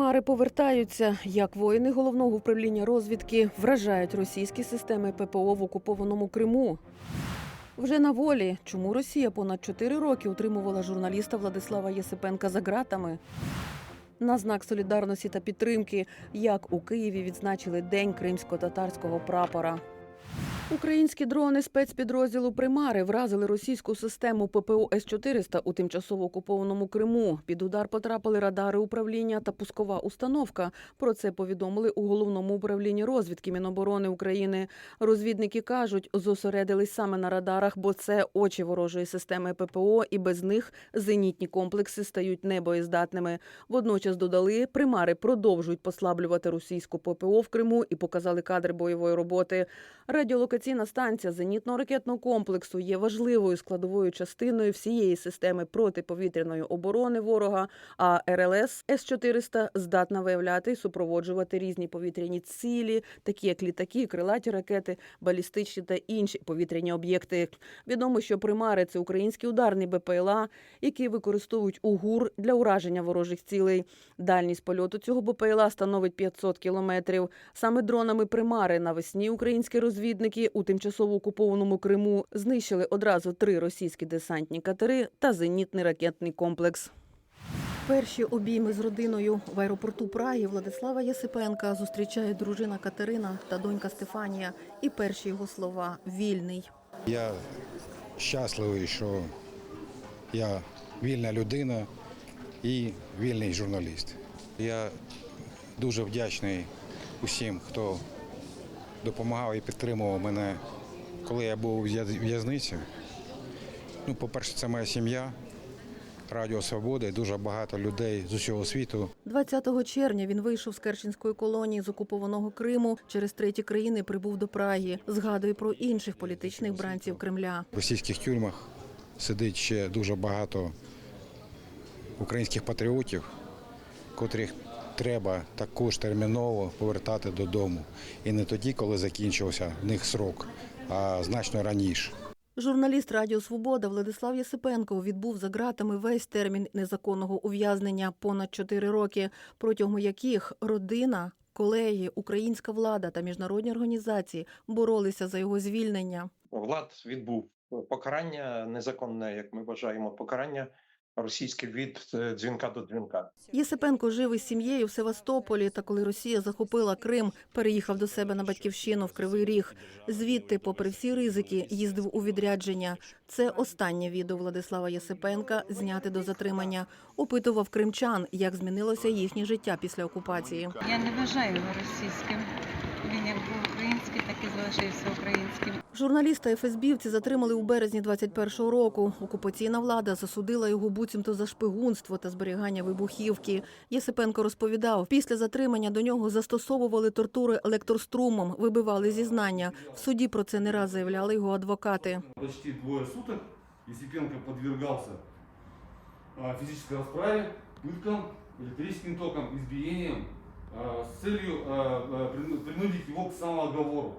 Примари повертаються, як воїни головного управління розвідки вражають російські системи ППО в окупованому Криму. Вже на волі, чому Росія понад 4 роки утримувала журналіста Владислава Єсипенка за ґратами? На знак солідарності та підтримки, як у Києві відзначили День кримсько-татарського прапора. Українські дрони спецпідрозділу Примари вразили російську систему ППО С-400 у тимчасово окупованому Криму. Під удар потрапили радари управління та пускова установка. Про це повідомили у головному управлінні розвідки Міноборони України. Розвідники кажуть, зосередились саме на радарах, бо це очі ворожої системи ППО, і без них зенітні комплекси стають небоєздатними. Водночас додали, примари продовжують послаблювати російську ППО в Криму і показали кадри бойової роботи. Радіолокаційна станція зенітно-ракетного комплексу є важливою складовою частиною всієї системи протиповітряної оборони ворога. А РЛС С-400 здатна виявляти і супроводжувати різні повітряні цілі, такі як літаки, крилаті ракети, балістичні та інші повітряні об'єкти. Відомо, що примари це українські ударні БПЛА, які використовують УГУР для ураження ворожих цілей. Дальність польоту цього БПЛА становить 500 кілометрів. Саме дронами примари навесні українські розвідники у тимчасово окупованому Криму знищили одразу три російські десантні катери та зенітний ракетний комплекс. Перші обійми з родиною в аеропорту Праги Владислава Єсипенка зустрічає дружина Катерина та донька Стефанія. І перші його слова вільний. Я щасливий, що я вільна людина і вільний журналіст. Я дуже вдячний усім, хто допомагав і підтримував мене, коли я був у в'язниці. Ну, по-перше, це моя сім'я, Радіо Свобода і дуже багато людей з усього світу. 20 червня він вийшов з Керченської колонії з окупованого Криму. Через треті країни прибув до Праги. Згадує про інших політичних бранців Кремля. В російських тюрмах сидить ще дуже багато українських патріотів, котрих треба також терміново повертати додому. І не тоді, коли закінчився в них срок, а значно раніше. Журналіст Радіо Свобода Владислав Єсипенко відбув за ґратами весь термін незаконного ув'язнення понад 4 роки, протягом яких родина, колеги, українська влада та міжнародні організації боролися за його звільнення. Влад відбув покарання незаконне, як ми вважаємо, покарання російське від е, дзвінка до дзвінка. Єсипенко жив із сім'єю в Севастополі. Та коли Росія захопила Крим, переїхав до себе на батьківщину в Кривий Ріг. Звідти, попри всі ризики, їздив у відрядження. Це останнє відео Владислава Єсипенка, зняте до затримання. Опитував кримчан, як змінилося їхнє життя після окупації. Я не вважаю його російським. Він як був український, так і залишився українським. Журналіста ФСБівці затримали у березні 21-го року. Окупаційна влада засудила його буцімто за шпигунство та зберігання вибухівки. Єсипенко розповідав, після затримання до нього застосовували тортури електрострумом, вибивали зізнання. В суді про це не раз заявляли його адвокати. почти двое суток Есипенко подвергался а, физической расправе, пыткам, электрическим током, избиениям а, с целью а, прину- принудить его к самооговору.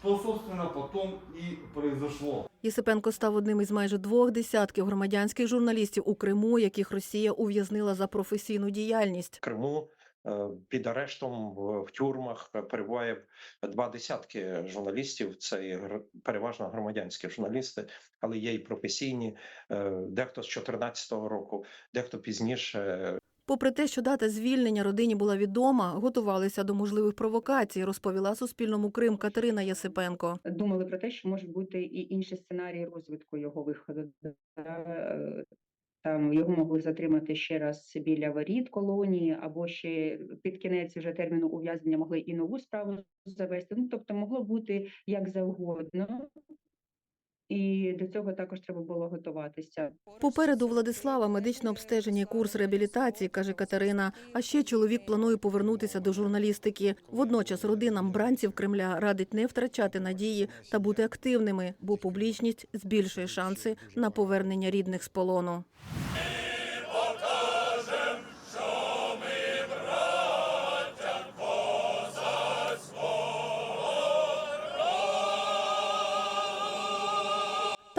Что, собственно, потом и произошло. Єсипенко став одним із майже двох десятків громадянських журналістів у Криму, яких Росія ув'язнила за професійну діяльність. Криму е, під арештом в, тюрмах перебуває два десятки журналістів. Це і гр- переважно громадянські журналісти, але є і професійні. е, Дехто з 2014 року, дехто пізніше. Попри те, що дата звільнення родині була відома, готувалися до можливих провокацій, розповіла Суспільному Крим Катерина Єсипенко. думали про те, що можуть бути і інші сценарії розвитку його виходу. Там його могли затримати ще раз біля воріт колонії, або ще під кінець вже терміну ув'язнення могли і нову справу завести. Ну тобто могло бути як завгодно. І до цього також треба було готуватися. Попереду Владислава медичне обстеження курс реабілітації, каже Катерина. А ще чоловік планує повернутися до журналістики. Водночас родинам бранців Кремля радить не втрачати надії та бути активними, бо публічність збільшує шанси на повернення рідних з полону.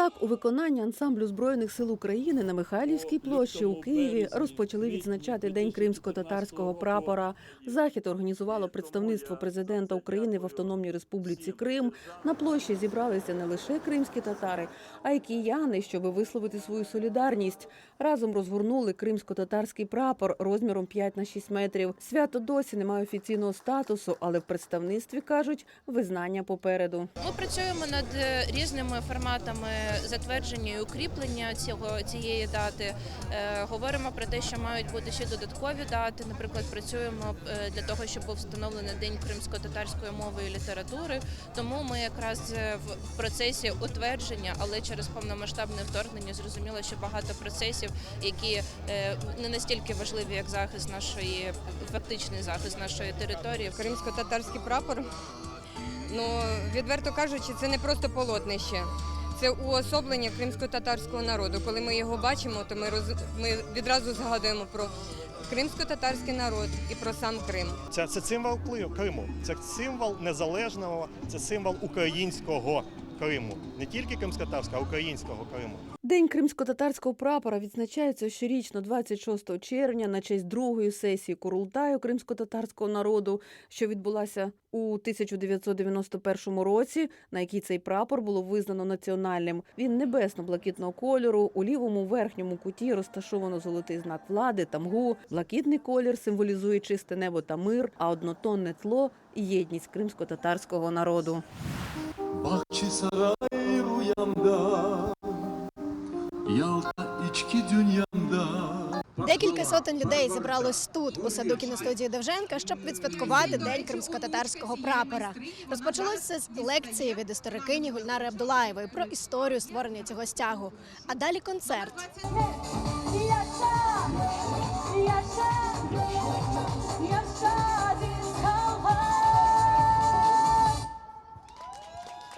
Так, у виконанні ансамблю збройних сил України на Михайлівській площі у Києві розпочали відзначати День кримсько-татарського прапора. Захід організувало представництво президента України в Автономній Республіці Крим. На площі зібралися не лише кримські татари, а й кияни, щоб висловити свою солідарність. Разом розгорнули кримсько-татарський прапор розміром 5 на 6 метрів. Свято досі не має офіційного статусу, але в представництві кажуть, визнання попереду. Ми працюємо над е, різними форматами затвердження і укріплення цього цієї дати. Е, говоримо про те, що мають бути ще додаткові дати. Наприклад, працюємо е, для того, щоб був встановлений день кримсько-татарської мови і літератури. Тому ми якраз е, в процесі утвердження, але через повномасштабне вторгнення зрозуміло, що багато процесів, які не настільки важливі, як захист нашої фактичний захист нашої території, Кримсько-татарський прапор. Ну, відверто кажучи, це не просто полотнище. Це уособлення кримсько-татарського народу. Коли ми його бачимо, то ми, роз... ми відразу згадуємо про кримсько-татарський народ і про сам Крим. Це, це символ Криму, це символ незалежного, це символ українського Криму. Не тільки кримськотарського, а українського Криму. День кримсько-татарського прапора відзначається щорічно 26 червня на честь другої сесії Курултаю кримсько-татарського народу, що відбулася у 1991 році, на якій цей прапор було визнано національним. Він небесно-блакитного кольору. У лівому верхньому куті розташовано золотий знак влади тамгу. Блакитний колір символізує чисте небо та мир, а однотонне тло єдність кримсько-татарського народу. Bahçesaray rüyamda Yalta içki dünyamda Декілька сотень людей зібралось тут, у саду кіностудії Довженка, щоб відсвяткувати День кримсько-татарського прапора. Розпочалося з лекції від історикині Гульнари Абдулаєвої про історію створення цього стягу. А далі концерт.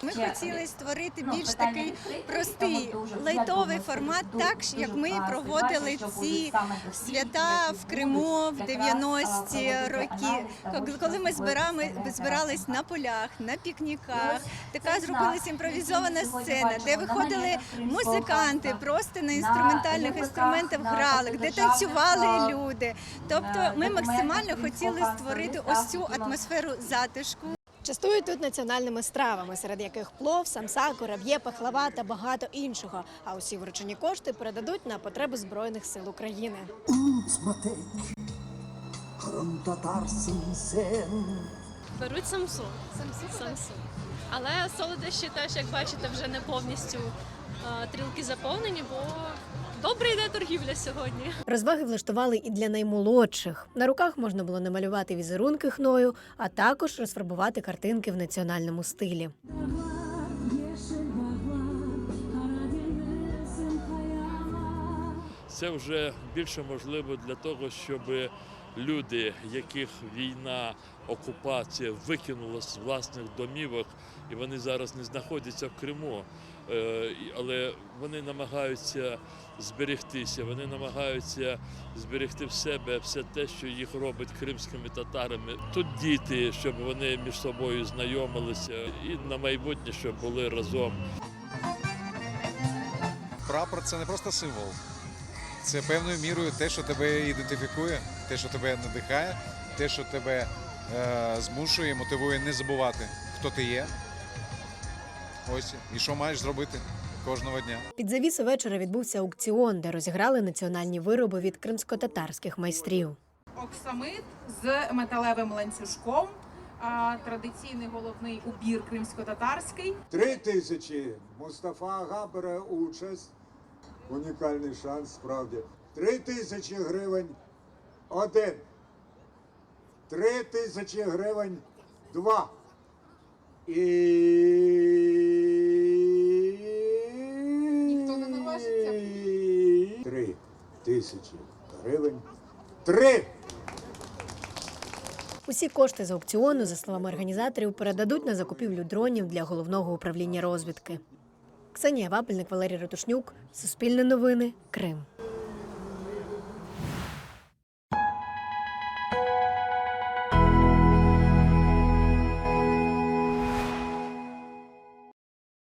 Ми хотіли створити більш такий простий лайтовий формат, так як ми проводили ці свята в Криму в 90-ті роки. Коли ми збирали, збирались на полях, на пікніках, така зробилась імпровізована сцена, де виходили музиканти, просто на інструментальних інструментах грали, де танцювали люди. Тобто, ми максимально хотіли створити ось цю атмосферу затишку. Частують тут національними стравами, серед яких плов, самса, кораб'є, пахлава та багато іншого. А усі вручені кошти передадуть на потреби збройних сил України. Беруть самсу. Самсу. Але солодощі теж, як бачите, вже не повністю а, трілки заповнені, бо добре йде торгівля сьогодні. Розваги влаштували і для наймолодших. На руках можна було намалювати візерунки хною, а також розфарбувати картинки в національному стилі. Це вже більше можливо для того, щоб люди, яких війна, окупація викинула з власних домівок, і вони зараз не знаходяться в Криму, е, але вони намагаються зберегтися, вони намагаються зберегти в себе все те, що їх робить кримськими татарами. Тут діти, щоб вони між собою знайомилися, і на майбутнє, щоб були разом. Прапор це не просто символ. Це певною мірою те, що тебе ідентифікує, те, що тебе надихає, те, що тебе е, змушує, мотивує не забувати, хто ти є. Ось і що маєш зробити кожного дня. Під завісу вечора відбувся аукціон, де розіграли національні вироби від кримсько-татарських майстрів. Оксамит з металевим ланцюжком. А, традиційний головний убір кримсько-татарський. Три тисячі Мустафа Ага бере участь Унікальний шанс, справді Три тисячі гривень один Три тисячі гривень два І Ніхто не наважиться? Три тисячі гривень Три Усі кошти з аукціону, за словами організаторів, передадуть на закупівлю дронів для головного управління розвідки. Ксенія Вапельник, Валерій Ратушнюк, Суспільне новини, Крим.